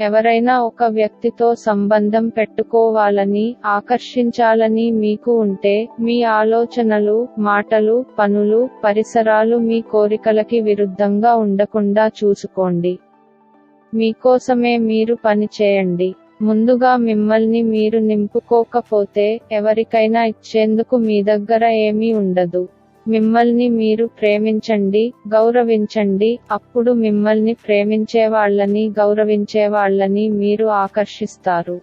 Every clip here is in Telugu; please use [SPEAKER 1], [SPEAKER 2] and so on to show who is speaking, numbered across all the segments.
[SPEAKER 1] ఎవరైనా ఒక వ్యక్తితో సంబంధం పెట్టుకోవాలని ఆకర్షించాలని మీకు ఉంటే మీ ఆలోచనలు మాటలు పనులు పరిసరాలు మీ కోరికలకి విరుద్ధంగా ఉండకుండా చూసుకోండి. మీకోసమే మీరు పని చేయండి. ముందుగా మిమ్మల్ని మీరు నింపుకోకపోతే ఎవరికైనా ఇచ్చేందుకు మీ దగ్గర ఏమీ ఉండదు. మిమ్మల్ని మీరు ప్రేమించండి గౌరవించండి అప్పుడు మిమ్మల్ని ప్రేమించే వాళ్ళని గౌరవించే వాళ్ళని మీరు ఆకర్షిస్తారు.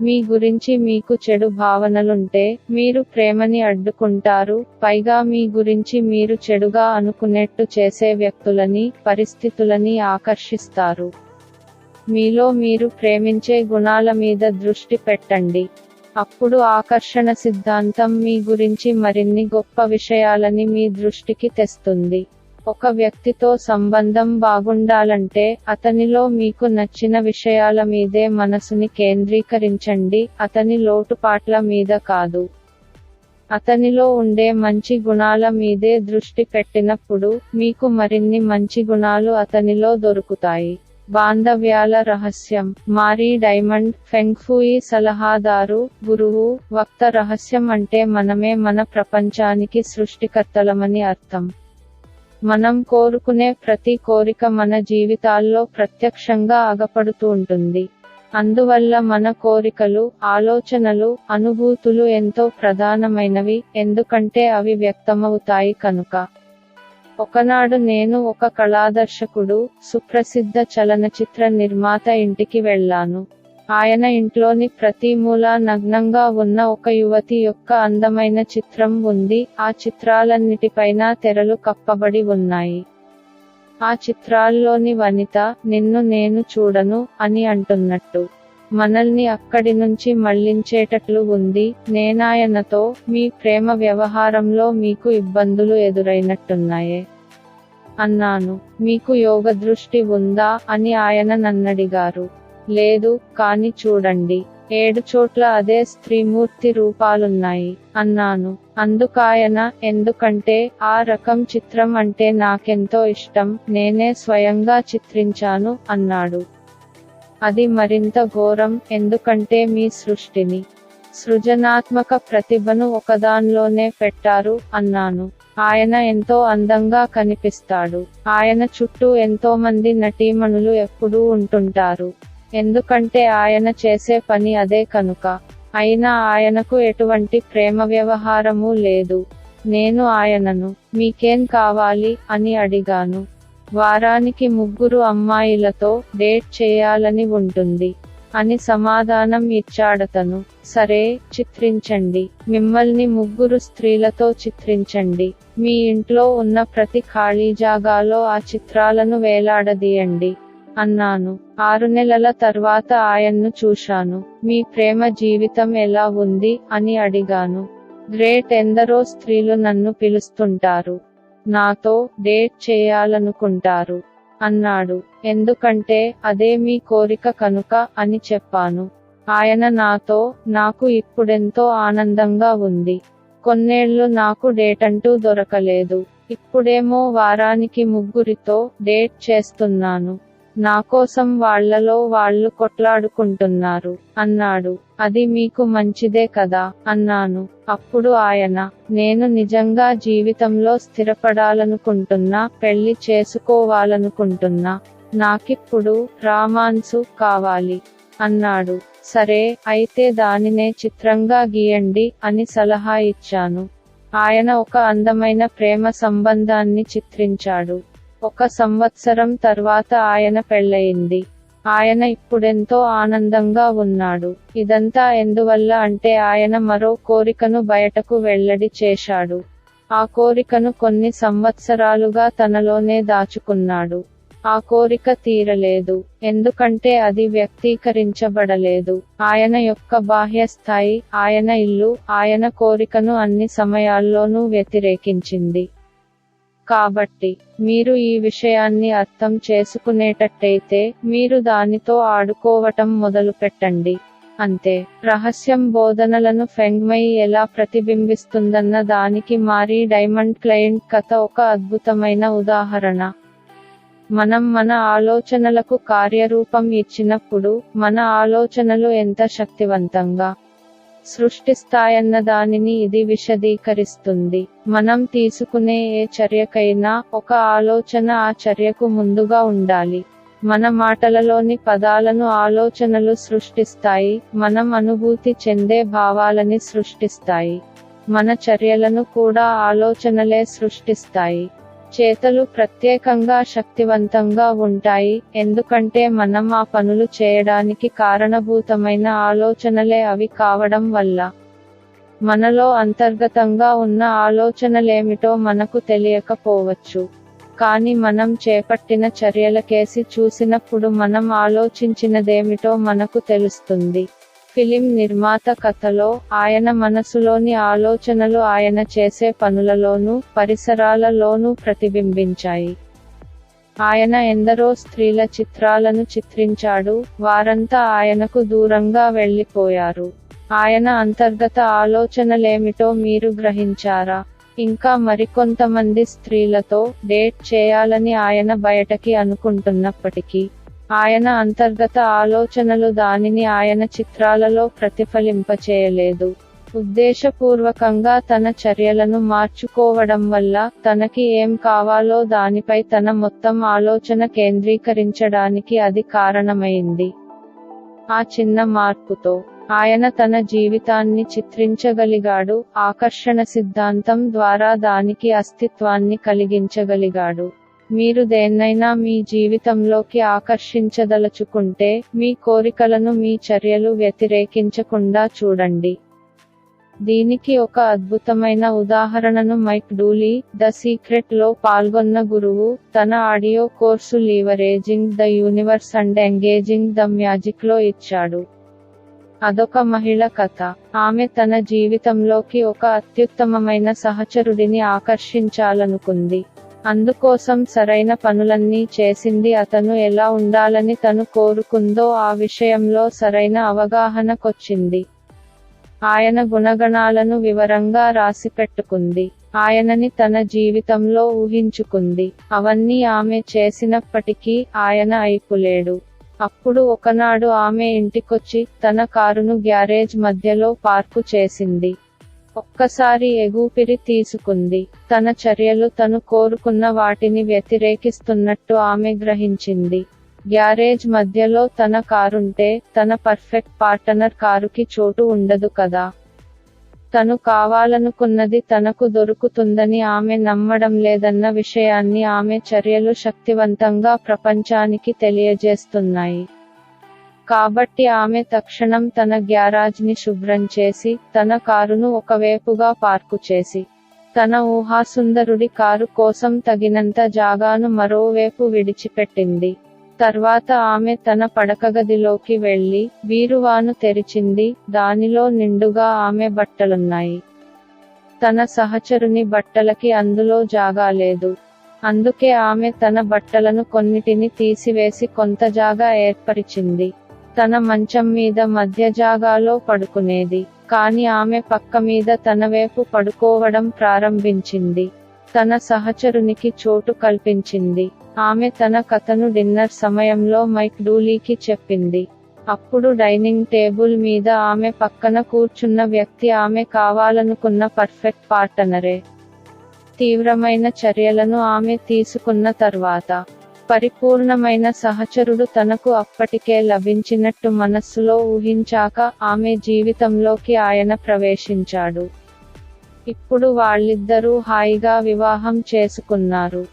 [SPEAKER 1] మీ గురించి మీకు చెడు భావనలుంటే మీరు ప్రేమని అడ్డుకుంటారు పైగా మీ గురించి మీరు చెడుగా అనుకునేట్టు చేసే వ్యక్తులని పరిస్థితులని ఆకర్షిస్తారు. మీలో మీరు ప్రేమించే గుణాల మీద దృష్టి పెట్టండి. అప్పుడు ఆకర్షణ సిద్ధాంతం మీ గురించి మరిన్ని గొప్ప విషయాలని మీ దృష్టికి తెస్తుంది. ఒక వ్యక్తితో సంబంధం బాగుండాలంటే అతనిలో మీకు నచ్చిన విషయాల మీదే మనసుని కేంద్రీకరించండి అతని లోటుపాట్ల మీద కాదు. అతనిలో ఉండే మంచి గుణాల మీదే దృష్టి పెట్టినప్పుడు మీకు మరిన్ని మంచి గుణాలు అతనిలో దొరుకుతాయి. బాంధవ్యాల రహస్యం. మారీ డైమండ్ ఫెంగ్ఫూయి సలహాదారు గురువు వక్త రహస్యం అంటే మనమే మన ప్రపంచానికి సృష్టికర్తలమని అర్థం. మనం కోరుకునే ప్రతి కోరిక మన జీవితాల్లో ప్రత్యక్షంగా అగపడుతూ ఉంటుంది. అందువల్ల మన కోరికలు ఆలోచనలు అనుభూతులు ఎంతో ప్రధానమైనవి ఎందుకంటే అవి వ్యక్తమవుతాయి కనుక. ఒకనాడు నేను ఒక కళాదర్శకుడు సుప్రసిద్ధ చలనచిత్ర నిర్మాత ఇంటికి వెళ్ళాను. ఆయన ఇంట్లోని ప్రతి మూల నగ్నంగా ఉన్న ఒక యువతి యొక్క అందమైన చిత్రం ఉంది. ఆ చిత్రాలన్నిటిపైన తెరలు కప్పబడి ఉన్నాయి. ఆ చిత్రాల్లోని వనిత నిన్ను నేను చూడను అని అంటున్నట్టు. మనల్ని అక్కడి నుంచి మళ్ళించేటట్లు ఉంది నేనాయనతో మీ ప్రేమ వ్యవహారంలో మీకు ఇబ్బందులు ఎదురైనట్టున్నాయే. అన్నాను మీకు యోగ దృష్టి ఉందా అని ఆయన నన్నడిగారు. లేదు కాని చూడండి ఏడు చోట్ల అదే స్త్రీమూర్తి రూపాలున్నాయి అన్నాను. అందుకాయన ఎందుకంటే ఆ రకం చిత్రం అంటే నాకెంతో ఇష్టం నేనే స్వయంగా చిత్రించాను అన్నాడు. అది మరింత ఘోరం ఎందుకంటే మీ సృష్టిని సృజనాత్మక ప్రతిభను ఒకదానిలోనే పెట్టారు అన్నాను. ఆయన ఎంతో అందంగా కనిపిస్తాడు. ఆయన చుట్టూ ఎంతో మంది నటీమణులు ఎప్పుడూ ఉంటుంటారు. ఎందుకంటే ఆయన చేసే పని అదే కనుక. అయినా ఆయనకు ఎటువంటి ప్రేమ వ్యవహారము లేదు. నేను ఆయనను మీకేం కావాలి అని అడిగాను. వారానికి ముగ్గురు అమ్మాయిలతో డేట్ చేయాలని ఉంటుంది. అని సమాధానం ఇచ్చాడతను. సరే చిత్రించండి. మిమ్మల్ని ముగ్గురు స్త్రీలతో చిత్రించండి. మీ ఇంట్లో ఉన్న ప్రతి ఖాళీ జాగాలో ఆ చిత్రాలను వేలాడదీయండి. అన్నాను. ఆరు నెలల తర్వాత ఆయన్ను చూశాను. మీ ప్రేమ జీవితం ఎలా ఉంది అని అడిగాను. గ్రేట్ ఎందరో స్త్రీలు నన్ను పిలుస్తుంటారు. నాతో డేట్ చేయాలనుకుంటారు. అన్నాడు. ఎందుకంటే అదే మీ కోరిక కనుక అని చెప్పాను. ఆయన నాతో నాకు ఇప్పుడెంతో ఆనందంగా ఉంది. కొన్నేళ్ళు నాకు డేట్ అంటూ దొరకలేదు. ఇప్పుడేమో వారానికి ముగ్గురితో డేట్ చేస్తున్నాను. నా కోసం వాళ్ళలో వాళ్ళు కొట్లాడుకుంటున్నారు. అన్నాడు. అది మీకు మంచిదే కదా? అన్నాను. అప్పుడు ఆయన నేను నిజంగా జీవితంలో స్థిరపడాలనుకుంటున్నా పెళ్ళి చేసుకోవాలనుకుంటున్నా నాకిప్పుడు రామాన్సు కావాలి. అన్నాడు. సరే అయితే దానినే చిత్రంగా గీయండి అని సలహా ఇచ్చాను. ఆయన ఒక అందమైన ప్రేమ సంబంధాన్ని చిత్రించాడు. ఒక సంవత్సరం తర్వాత ఆయన పెళ్ళయింది. ఆయన ఇప్పుడెంతో ఆనందంగా ఉన్నాడు. ఇదంతా ఎందువల్ల అంటే ఆయన మరో కోరికను బయటకు వెల్లడి చేశాడు. ఆ కోరికను కొన్ని సంవత్సరాలుగా తనలోనే దాచుకున్నాడు. ఆ కోరిక తీరలేదు. ఎందుకంటే అది వ్యక్తీకరించబడలేదు. ఆయన యొక్క బాహ్య స్థాయి ఆయన ఇల్లు ఆయన కోరికను అన్ని సమయాల్లోనూ వ్యతిరేకించింది. కాబట్టి మీరు ఈ విషయాన్ని అర్థం చేసుకునేటట్టయితే మీరు దానితో ఆడుకోవటం మొదలు పెట్టండి అంతే. రహస్యం బోధనలను ఫెంగ్మై ఎలా ప్రతిబింబిస్తుందన్న దానికి మారీ డైమండ్ క్లయింట్ కథ ఒక అద్భుతమైన ఉదాహరణ. మనం మన ఆలోచనలకు కార్యరూపం ఇచ్చినప్పుడు మన ఆలోచనలు ఎంత శక్తివంతంగా సృష్టిస్తాయన్న దానిని ఇది విశదీకరిస్తుంది. మనం తీసుకునే ఏ చర్యకైనా ఒక ఆలోచన ఆ చర్యకు ముందుగా ఉండాలి. మన మాటలలోని పదాలను ఆలోచనలు సృష్టిస్తాయి మనం అనుభూతి చెందే భావాలని సృష్టిస్తాయి. మన చర్యలను కూడా ఆలోచనలే సృష్టిస్తాయి. చేతలు ప్రత్యేకంగా శక్తివంతంగా ఉంటాయి. ఎందుకంటే మనం ఆ పనులు చేయడానికి కారణభూతమైన ఆలోచనలే అవి కావడం వల్ల. మనలో అంతర్గతంగా ఉన్న ఆలోచనలేమిటో మనకు తెలియకపోవచ్చు. కానీ మనం చేపట్టిన చర్యల కేసి చూసినప్పుడు మనం ఆలోచించినదేమిటో మనకు తెలుస్తుంది. ఫిలిం నిర్మాత కథలో ఆయన మనసులోని ఆలోచనలు ఆయన చేసే పనులలోనూ పరిసరాలలోనూ ప్రతిబింబించాయి. ఆయన ఎందరో స్త్రీల చిత్రాలను చిత్రించాడు వారంతా ఆయనకు దూరంగా వెళ్ళిపోయారు ఆయన అంతర్గత ఆలోచనలేమిటో మీరు గ్రహించారా? ఇంకా మరికొంతమంది స్త్రీలతో డేట్ చేయాలని ఆయన బయటకి అనుకుంటున్నప్పటికీ ఆయన అంతర్గత ఆలోచనలు దానిని ఆయన చిత్రాలలో ప్రతిఫలింపచేయలేదు. ఉద్దేశపూర్వకంగా తన చర్యలను మార్చుకోవడం వల్ల తనకి ఏం కావాలో దానిపై తన మొత్తం ఆలోచన కేంద్రీకరించడానికి అది కారణమైంది. ఆ చిన్న మార్పుతో ఆయన తన జీవితాన్ని చిత్రించగలిగాడు ఆకర్షణ సిద్ధాంతం ద్వారా దానికి అస్తిత్వాన్ని కలిగించగలిగాడు. మీరు దేన్నైనా మీ జీవితంలోకి ఆకర్షించదలుచుకుంటే మీ కోరికలను మీ చర్యలు వ్యతిరేకించకుండా చూడండి. దీనికి ఒక అద్భుతమైన ఉదాహరణను మైక్ డూలీ ద సీక్రెట్లో పాల్గొన్న గురువు తన audio course leveraging the universe and engaging the మ్యాజిక్లో ఇచ్చాడు. అదొక మహిళ కథ. ఆమె తన జీవితంలోకి ఒక అత్యుత్తమమైన సహచరుడిని ఆకర్షించాలనుకుంది. అందుకోసం సరైన పనులన్నీ చేసింది అతను ఎలా ఉండాలని తను కోరుకుందో ఆ విషయంలో సరైన అవగాహనకొచ్చింది. ఆయన గుణగణాలను వివరంగా రాసిపెట్టుకుంది. ఆయనని తన జీవితంలో ఊహించుకుంది. అవన్నీ ఆమె చేసినప్పటికీ ఆయన అయిపులేడు. అప్పుడు ఒకనాడు ఆమె ఇంటికొచ్చి తన కారును గ్యారేజ్ మధ్యలో పార్కు చేసింది. ఒక్కసారి ఎగుపిరి తీసుకుంది. తన చర్యలు తను కోరుకున్న వాటిని వ్యతిరేకిస్తున్నట్టు ఆమె గ్రహించింది. గ్యారేజ్ మధ్యలో తన కారుంటే తన పర్ఫెక్ట్ పార్టనర్ కారుకి చోటు ఉండదు కదా. తను కావాలనుకున్నది తనకు దొరుకుతుందని ఆమె నమ్మడం లేదన్న విషయాన్ని ఆమె చర్యలు శక్తివంతంగా ప్రపంచానికి తెలియజేస్తున్నాయి. కాబట్టి ఆమె తక్షణం తన గ్యారాజ్ని శుభ్రం చేసి తన కారును ఒకవైపుగా పార్కు చేసి తన ఊహాసుందరుడి కారు కోసం తగినంత జాగాను మరోవైపు విడిచిపెట్టింది. తర్వాత ఆమె తన పడకగదిలోకి వెళ్ళి బీరువాను తెరిచింది. దానిలో నిండుగా ఆమె బట్టలున్నాయి. తన సహచరుని బట్టలకి అందులో జాగా లేదు. అందుకే ఆమె తన బట్టలను కొన్నిటిని తీసివేసి కొంత జాగా ఏర్పరిచింది. తన మంచం మీద మధ్య జాగాలో పడుకునేది. కాని ఆమె పక్క మీద తన వైపు పడుకోవడం ప్రారంభించింది. తన సహచరునికి చోటు కల్పించింది. ఆమె తన కథను డిన్నర్ సమయంలో మైక్ డూలీకి చెప్పింది. అప్పుడు డైనింగ్ టేబుల్ మీద ఆమె పక్కన కూర్చున్న వ్యక్తి ఆమె కావాలనుకున్న పర్ఫెక్ట్ పార్టనరే. తీవ్రమైన చర్యలను ఆమె తీసుకున్న తర్వాత పరిపూర్ణమైన సహచరుడు తనకు అప్పటికే లభించినట్టు మనస్సులో ఊహించాక ఆమె జీవితంలోకి ఆయన ప్రవేశించాడు. ఇప్పుడు వాళ్ళిద్దరూ హాయిగా వివాహం చేసుకున్నారు.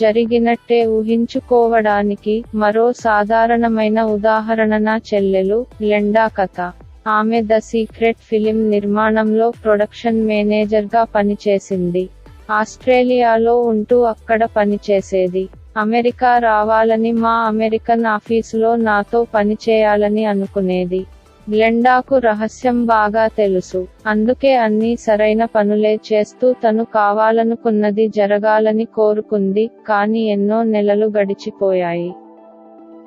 [SPEAKER 1] జరిగినట్టే ఊహించుకోవడానికి మరో సాధారణమైన ఉదాహరణ నా చెల్లెలు లెండా కథ. ఆమె ద సీక్రెట్ ఫిలిం నిర్మాణంలో ప్రొడక్షన్ మేనేజర్గా పనిచేసింది. ఆస్ట్రేలియాలో ఉంటూ అక్కడ పనిచేసేది. అమెరికా రావాలని మా అమెరికన్ ఆఫీసులో నాతో పనిచేయాలని అనుకునేది. గ్లెండాకు రహస్యం బాగా తెలుసు. అందుకే అన్నీ సరైన పనులే చేస్తూ తను కావాలనుకున్నది జరగాలని కోరుకుంది కానీ ఎన్నో నెలలు గడిచిపోయాయి.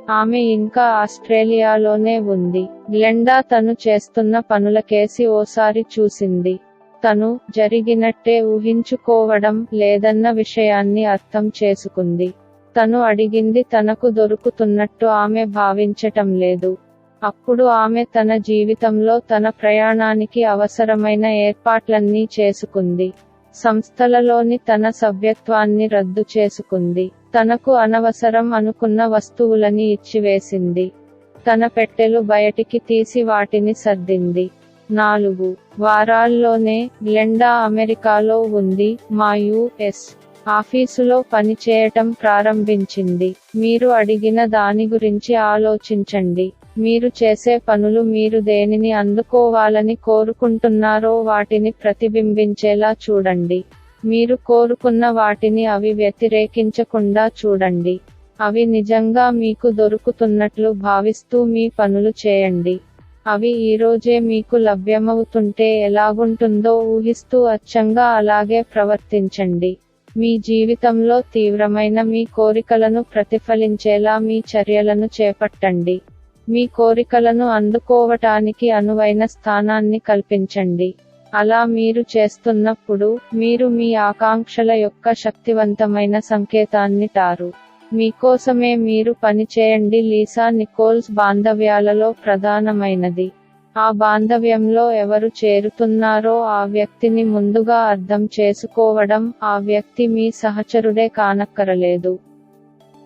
[SPEAKER 1] ఆమె ఇంకా ఆస్ట్రేలియాలోనే ఉంది. గ్లెండా తను చేస్తున్న పనులకేసి ఓసారి చూసింది. తను జరిగినట్టే ఊహించుకోవడం లేదన్న విషయాన్ని అర్థం చేసుకుంది. తను అడిగింది తనకు దొరుకుతున్నట్టు ఆమె భావించటం లేదు. అప్పుడు ఆమె తన జీవితంలో తన ప్రయాణానికి అవసరమైన ఏర్పాట్లన్నీ చేసుకుంది. సంస్థలలోని తన సభ్యత్వాన్ని రద్దు చేసుకుంది. తనకు అనవసరం అనుకున్న వస్తువులని ఇచ్చివేసింది. తన పెట్టెలు బయటికి తీసి వాటిని సర్దింది. నాలుగు వారాల్లోనే గ్లెండా అమెరికాలో ఉంది మా యుఎస్ ఆఫీసులో పనిచేయటం ప్రారంభించింది. మీరు అడిగిన దాని గురించి ఆలోచించండి. మీరు చేసే పనులు మీరు దేనిని అందుకోవాలని కోరుకుంటున్నారో వాటిని ప్రతిబింబించేలా చూడండి. మీరు కోరుకున్న వాటిని అవి వ్యతిరేకించకుండా చూడండి. అవి నిజంగా మీకు దొరుకుతున్నట్లు భావిస్తూ మీ పనులు చేయండి. అవి ఈరోజే మీకు లభ్యమవుతుంటే ఎలాగుంటుందో ఊహిస్తూ అచ్చంగా అలాగే ప్రవర్తించండి. మీ జీవితంలో తీవ్రమైన మీ కోరికలను ప్రతిఫలించేలా మీ చర్యలను చేపట్టండి. మీ కోరికలను అందుకోవటానికి అనువైన స్థానాన్ని కల్పించండి. అలా మీరు చేస్తున్నప్పుడు మీరు మీ ఆకాంక్షల యొక్క శక్తివంతమైన సంకేతాన్ని టారు. మీకోసమే మీరు పనిచేయండి. లీసా నికోల్స్ బాంధవ్యాలలో ప్రధానమైనది. ఆ బాంధవ్యంలో ఎవరు చేరుతున్నారో ఆ వ్యక్తిని ముందుగా అర్థం చేసుకోవడం ఆ వ్యక్తి మీ సహచరుడే కానక్కరలేదు.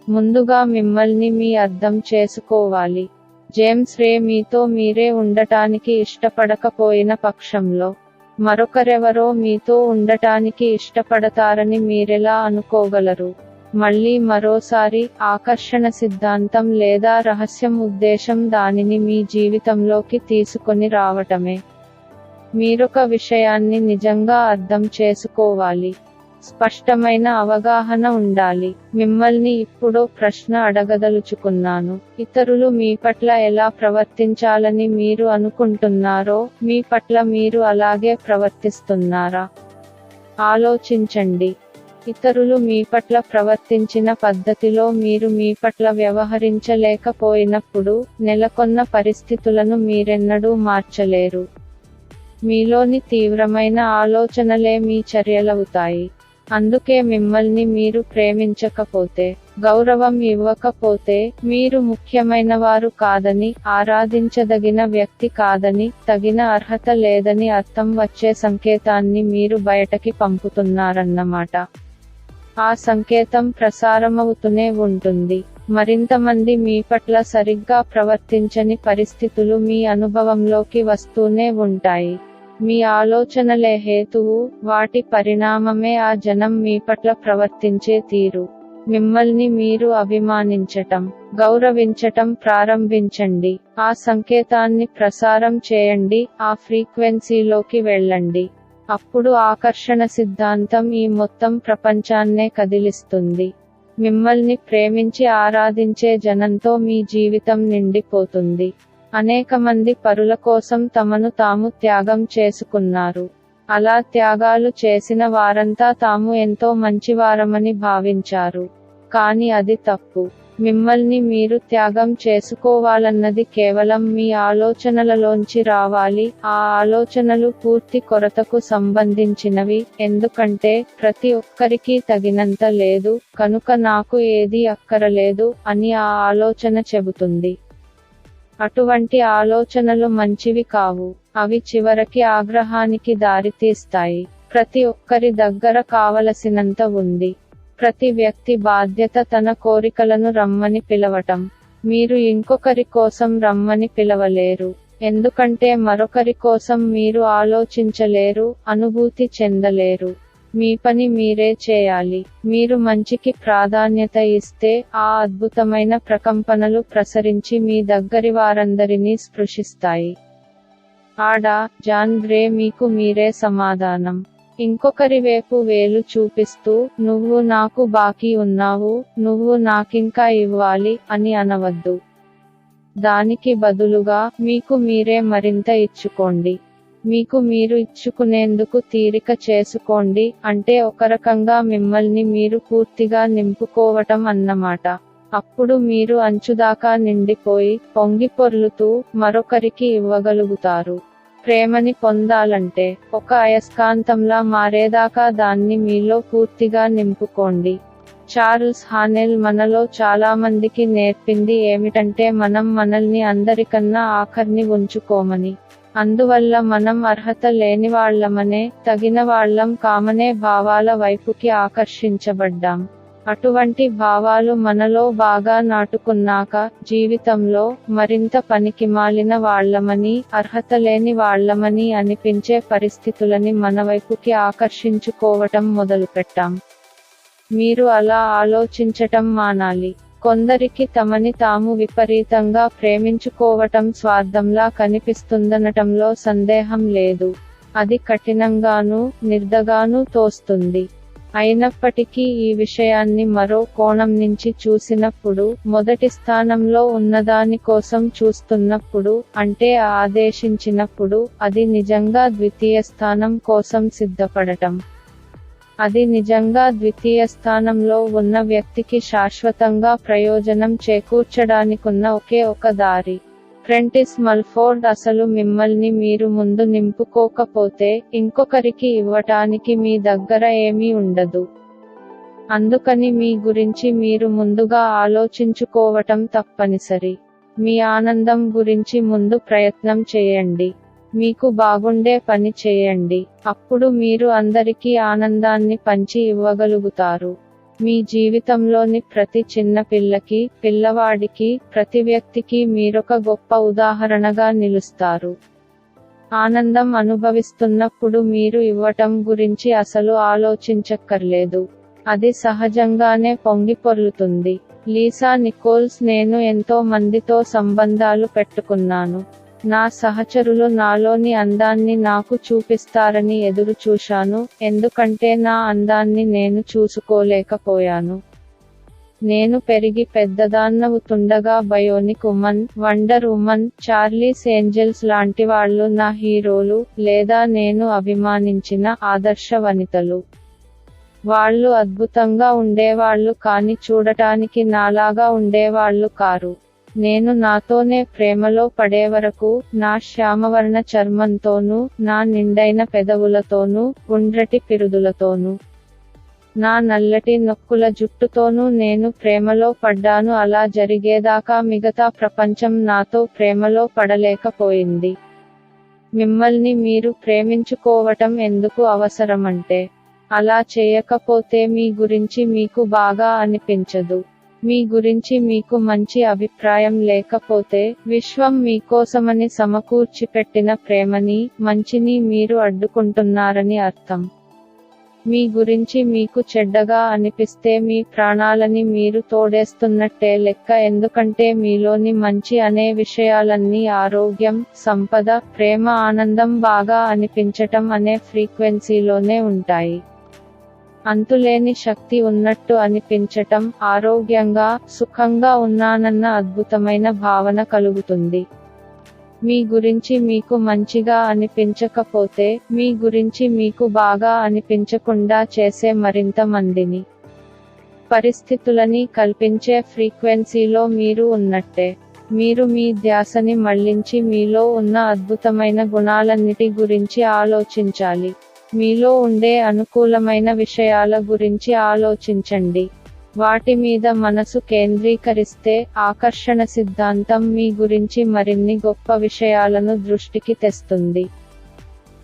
[SPEAKER 1] ముందుగా మిమ్మల్ని మీ అర్థం చేసుకోవాలి. జేమ్స్ రే మీతో మీరే ఉండటానికి ఇష్టపడకపోయిన పక్షంలో మరొకరెవరో మీతో ఉండటానికి ఇష్టపడతారని మీరెలా అనుకోగలరు? మళ్ళీ మరోసారి ఆకర్షణ సిద్ధాంతం లేదా రహస్యం ఉద్దేశం దానిని మీ జీవితంలోకి తీసుకొని రావటమే. మీరొక విషయాన్ని నిజంగా అర్థం చేసుకోవాలి. స్పష్టమైన అవగాహన ఉండాలి. మిమ్మల్ని ఇప్పుడు ప్రశ్న అడగదలుచుకున్నాను. ఇతరులు మీ పట్ల ఎలా ప్రవర్తించాలని మీరు అనుకుంటున్నారో మీ పట్ల మీరు అలాగే ప్రవర్తిస్తున్నారా? ఆలోచించండి. ఇతరులు మీ పట్ల ప్రవర్తించిన పద్ధతిలో మీరు మీ పట్ల వ్యవహరించలేకపోయినప్పుడు నెలకొన్న పరిస్థితులను మీరెన్నడూ మార్చలేరు. మీలోని తీవ్రమైన ఆలోచనలే మీ చర్యలవుతాయి. అందుకే మిమ్మల్ని మీరు ప్రేమించకపోతే గౌరవం ఇవ్వకపోతే మీరు ముఖ్యమైన వారు కాదని ఆరాధించదగిన వ్యక్తి కాదని తగిన అర్హత లేదని అర్థం వచ్చే సంకేతాన్ని మీరు బయటకి పంపుతున్నారన్నమాట. ఆ సంకేతం ప్రసారమవుతూనే ఉంటుంది. మరింతమంది మీ పట్ల సరిగ్గా ప్రవర్తించని పరిస్థితులు మీ అనుభవంలోకి వస్తూనే ఉంటాయి. మీ ఆలోచనలే హేతువు వాటి పరిణామమే ఆ జనం మీ పట్ల ప్రవర్తించే తీరు. మిమ్మల్ని మీరు అభిమానించటం గౌరవించటం ప్రారంభించండి. ఆ సంకేతాన్ని ప్రసారం చేయండి ఆ ఫ్రీక్వెన్సీలోకి వెళ్ళండి. అప్పుడు ఆకర్షణ సిద్ధాంతం ఈ మొత్తం ప్రపంచాన్నే కదిలిస్తుంది. మిమ్మల్ని ప్రేమించి ఆరాధించే జనంతో మీ జీవితం నిండిపోతుంది. అనేక మంది పరుల కోసం తమను తాము త్యాగం చేసుకున్నారు. అలా త్యాగాలు చేసిన వారంతా తాము ఎంతో మంచివారమని భావించారు. కాని అది తప్పు. మిమ్మల్ని మీరు త్యాగం చేసుకోవాలన్నది కేవలం మీ ఆలోచనలలోంచి రావాలి. ఆ ఆలోచనలు పూర్తి కొరతకు సంబంధించినవి. ఎందుకంటే ప్రతి ఒక్కరికి తగినంత లేదు. కనుక నాకు ఏది అక్కరలేదు అని ఆ ఆలోచన చెబుతుంది. అటువంటి ఆలోచనలు మంచివి కావు. అవి చివరికి ఆగ్రహానికి దారితీస్తాయి. ప్రతి ఒక్కరి దగ్గర కావలసినంత ఉంది. ప్రతి వ్యక్తి బాధ్యత తన కోరికలను రమ్మని పిలవటం. మీరు ఇంకొకరి కోసం రమ్మని పిలవలేరు. ఎందుకంటే మరొకరి కోసం మీరు ఆలోచించలేరు అనుభూతి చెందలేరు. మీ పని మీరే చేయాలి. మీరు మంచికి ప్రాధాన్యత ఇస్తే ఆ అద్భుతమైన ప్రకంపనలు ప్రసరించి మీ దగ్గరి వారందరినీ స్పృశిస్తాయి. ఆడా జాన్ గ్రే మీకు మీరే సమాధానం. ఇంకొకరివైపు వేలు చూపిస్తూ నువ్వు నాకు బాకీ ఉన్నావు నువ్వు నాకింకా ఇవ్వాలి అని అనవద్దు. దానికి బదులుగా మీకు మీరే మరింత ఇచ్చుకోండి. మీకు మీరు ఇచ్చుకునేందుకు తీరిక చేసుకోండి అంటే ఒక రకంగా మిమ్మల్ని మీరు పూర్తిగా నింపుకోవటం అన్నమాట. అప్పుడు మీరు అంచుదాకా నిండిపోయి పొంగి పొర్లుతూ మరొకరికి ఇవ్వగలుగుతారు. ప్రేమని పొందాలంటే ఒక అయస్కాంతంలా మారేదాకా దాన్ని మీలో పూర్తిగా నింపుకోండి. చార్ల్స్ హానెల్ మనలో చాలా మందికి నేర్పింది ఏమిటంటే మనం మనల్ని అందరికన్నా ఆఖర్ని ఉంచుకోమని. అందువల్ల మనం అర్హత లేనివాళ్ళమనే తగిన వాళ్ళం కామనే భావాల వైపుకి ఆకర్షించబడ్డాం. అటువంటి భావాలు మనలో బాగా నాటుకున్నాక జీవితంలో మరింత పనికిమాలిన వాళ్ళమని అర్హత లేని వాళ్ళమని అనిపించే పరిస్థితులని మన వైపుకి ఆకర్షించుకోవటం మొదలుపెట్టాం. మీరు అలా ఆలోచించటం మానాలి. కొందరికి తమని తాము విపరీతంగా ప్రేమించుకోవటం స్వార్థంలా కనిపిస్తుందనటంలో సందేహం లేదు. అది కఠినంగానూ నిర్దగానూ తోస్తుంది. అయినప్పటికీ ఈ విషయాన్ని మరో కోణం నుంచి చూసినప్పుడు మొదటి స్థానంలో ఉన్నదాని కోసం చూస్తున్నప్పుడు అంటే ఆదేశించినప్పుడు అది నిజంగా ద్వితీయ స్థానం కోసం సిద్ధపడటం. అది నిజంగా ద్వితీయ స్థానంలో ఉన్న వ్యక్తికి శాశ్వతంగా ప్రయోజనం చేకూర్చడానికున్న ఒకే ఒక దారి. అప్రెంటిస్ మల్ఫోర్డ్ అసలు మిమ్మల్ని మీరు ముందు నింపుకోకపోతే ఇంకొకరికి ఇవ్వటానికి మీ దగ్గర ఏమీ ఉండదు. అందుకని మీ గురించి మీరు ముందుగా ఆలోచించుకోవటం తప్పనిసరి. మీ ఆనందం గురించి ముందు ప్రయత్నం చేయండి. మీకు బాగుండే పని చేయండి. అప్పుడు మీరు అందరికీ ఆనందాన్ని పంచి ఇవ్వగలుగుతారు. మీ జీవితంలోని ప్రతి చిన్న పిల్లకి పిల్లవాడికి ప్రతి వ్యక్తికి మీరొక గొప్ప ఉదాహరణగా నిలుస్తారు. ఆనందం అనుభవిస్తున్నప్పుడు మీరు ఇవ్వటం గురించి అసలు ఆలోచించక్కర్లేదు. అది సహజంగానే పొంగిపొర్లుతుంది లీసా నికోల్స్ నేను ఎంతో మందితో సంబంధాలు పెట్టుకున్నాను. నా సహచరులు నాలోని అందాన్ని నాకు చూపిస్తారని ఎదురు చూశాను ఎందుకంటే నా అందాన్ని నేను చూసుకోలేకపోయాను. నేను పెరిగి పెద్దదాన్నవుతుండగా bionic woman wonder woman Charlie's angels లాంటి వాళ్ళు నా హీరోలు లేదా నేను అభిమానించిన ఆదర్శ వనితలు. వాళ్ళు అద్భుతంగా ఉండేవాళ్ళు కాని చూడటానికి నాలాగా ఉండేవాళ్ళు కారు. నేను నాతోనే ప్రేమలో పడే వరకు నా శ్యామవర్ణ చర్మంతోనూ నా నిండైన పెదవులతోనూ గుండ్రటి పిరుదులతోనూ. నా నల్లటి నొక్కుల జుట్టుతోనూ నేను ప్రేమలో పడ్డాను అలా జరిగేదాకా మిగతా ప్రపంచం నాతో ప్రేమలో పడలేకపోయింది. మిమ్మల్ని మీరు ప్రేమించుకోవటం ఎందుకు అవసరమంటే అలా చేయకపోతే మీ గురించి మీకు బాగా అనిపించదు. మీ గురించి మీకు మంచి అభిప్రాయం లేకపోతే విశ్వం మీకోసమని సమకూర్చిపెట్టిన ప్రేమని మంచిని మీరు అడ్డుకుంటున్నారని అర్థం. మీ గురించి మీకు చెడ్డగా అనిపిస్తే మీ ప్రాణాలని మీరు తోడేస్తున్నట్టే లెక్క ఎందుకంటే మీలోని మంచి అనే విషయాలన్నీ ఆరోగ్యం సంపద ప్రేమ ఆనందం బాగా అనిపించటం అనే ఫ్రీక్వెన్సీలోనే ఉంటాయి. అంతులేని శక్తి ఉన్నట్టు అనిపించటం ఆరోగ్యంగా సుఖంగా ఉన్నానన్న అద్భుతమైన భావన కలుగుతుంది. మీ గురించి మీకు మంచిగా అనిపించకపోతే మీ గురించి మీకు బాగా అనిపించకుండా చేసే మరింత మందిని. పరిస్థితులని కల్పించే ఫ్రీక్వెన్సీలో మీరు ఉన్నట్టే. మీరు మీ ధ్యాసని మళ్ళించి మీలో ఉన్న అద్భుతమైన గుణాలన్నిటి గురించి ఆలోచించాలి. మీలో ఉండే అనుకూలమైన విషయాల గురించి ఆలోచించండి. వాటి మీద మనసు కేంద్రీకరిస్తే ఆకర్షణ సిద్ధాంతం మీ గురించి మరిన్ని గొప్ప విషయాలను దృష్టికి తెస్తుంది.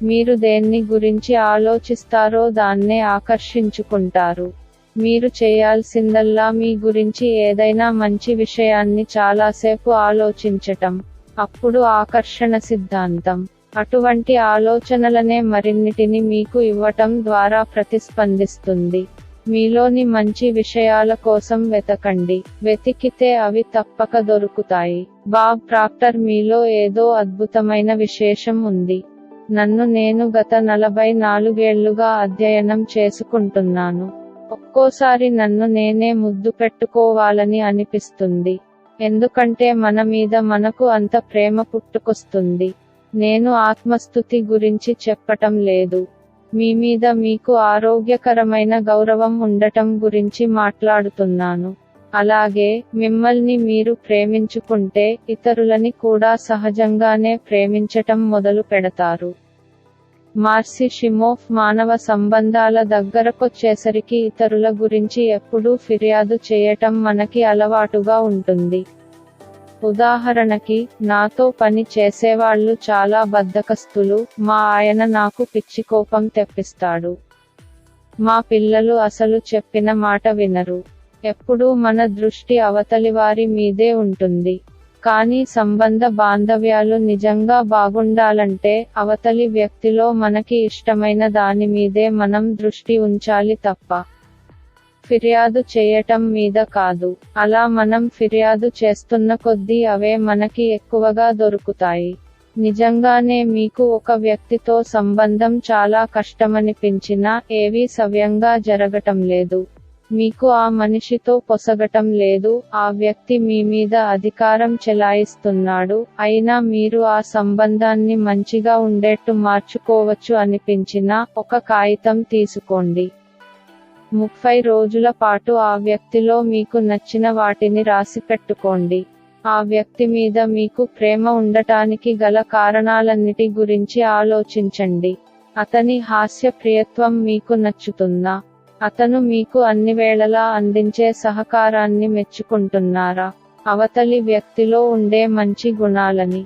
[SPEAKER 1] మీరు దేన్ని గురించి ఆలోచిస్తారో దాన్నే ఆకర్షించుకుంటారు. మీరు చేయాల్సిందల్లా మీ గురించి ఏదైనా మంచి విషయాన్ని చాలాసేపు ఆలోచించటం అప్పుడు ఆకర్షణ సిద్ధాంతం. అటువంటి ఆలోచనలనే మరిన్నిటిని మీకు ఇవ్వటం ద్వారా ప్రతిస్పందిస్తుంది. మీలోని మంచి విషయాల కోసం వెతకండి. వెతికితే అవి తప్పక దొరుకుతాయి. బాబ్ ప్రాక్టర్ మీలో ఏదో అద్భుతమైన విశేషం ఉంది. నన్ను నేను గత నలభై నాలుగేళ్ళుగా అధ్యయనం చేసుకుంటున్నాను. ఒక్కోసారి నన్ను నేనే ముద్దు పెట్టుకోవాలని అనిపిస్తుంది. ఎందుకంటే మన మీద మనకు అంత ప్రేమ పుట్టుకొస్తుంది. నేను ఆత్మస్థుతి గురించి చెప్పటం లేదు. మీ మీద మీకు ఆరోగ్యకరమైన గౌరవం ఉండటం గురించి మాట్లాడుతున్నాను. అలాగే మిమ్మల్ని మీరు ప్రేమించుకుంటే ఇతరులని కూడా సహజంగానే ప్రేమించటం మొదలు పెడతారు. మార్సి షిమోఫ్ మానవ సంబంధాల దగ్గరకొచ్చేసరికి ఇతరుల గురించి ఎప్పుడూ ఫిర్యాదు చేయటం మనకి అలవాటుగా ఉంటుంది. ఉదాహరణకి నాతో పని చేసేవాళ్ళు చాలా బద్ధకస్తులు మా ఆయన నాకు పిచ్చి కోపం తెప్పిస్తాడు. మా పిల్లలు అసలు చెప్పిన మాట వినరు. ఎప్పుడూ మన దృష్టి అవతలివారి మీదే ఉంటుంది. కానీ సంబంధ బాంధవ్యాలు నిజంగా బాగుండాలంటే అవతలి వ్యక్తిలో మనకి ఇష్టమైన దాని మీదే మనం దృష్టి ఉంచాలి తప్ప. ఫిర్యాదు చేయటం మీద కాదు. అలా మనం ఫిర్యాదు చేస్తున్న కొద్దీ అవే మనకి ఎక్కువగా దొరుకుతాయి. నిజంగానే మీకు ఒక వ్యక్తితో సంబంధం చాలా కష్టమనిపించినా ఏవీ సవ్యంగా జరగటం లేదు. మీకు ఆ మనిషితో పొసగటం లేదు. ఆ వ్యక్తి మీ మీద అధికారం చెలాయిస్తున్నాడు. అయినా మీరు ఆ సంబంధాన్ని మంచిగా ఉండేట్టు మార్చుకోవచ్చు అనిపించినా ఒక కాగితం తీసుకోండి. ముప్పై రోజుల పాటు ఆ వ్యక్తిలో మీకు నచ్చిన వాటిని రాసి పెట్టుకోండి. ఆ వ్యక్తి మీద మీకు ప్రేమ ఉండటానికి గల కారణాలన్నిటి గురించి ఆలోచించండి. అతని హాస్య ప్రియత్వం మీకు నచ్చుతుందా? అతను మీకు అన్ని వేళలా అందించే సహకారాన్ని మెచ్చుకుంటున్నారా? అవతలి వ్యక్తిలో ఉండే మంచి గుణాలని